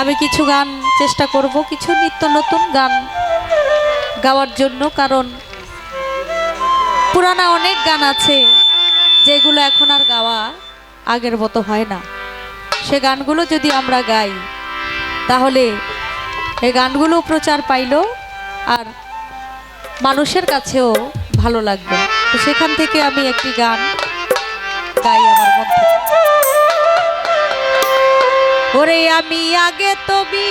আমি কিছু গান চেষ্টা করব, কিছু নিত্য নতুন গান গাওয়ার জন্য, কারণ পুরানা অনেক গান আছে যেগুলো এখন আর গাওয়া আগের মতো হয় না সে গানগুলো যদি আমরা গাই, তাহলে এই গানগুলো প্রচার পাইলো আর মানুষের কাছেও ভালো লাগবে তো সেখান থেকে আমি একটি গান গাই আমার থেকে। ওরে আমি আগে তবি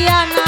Mariana.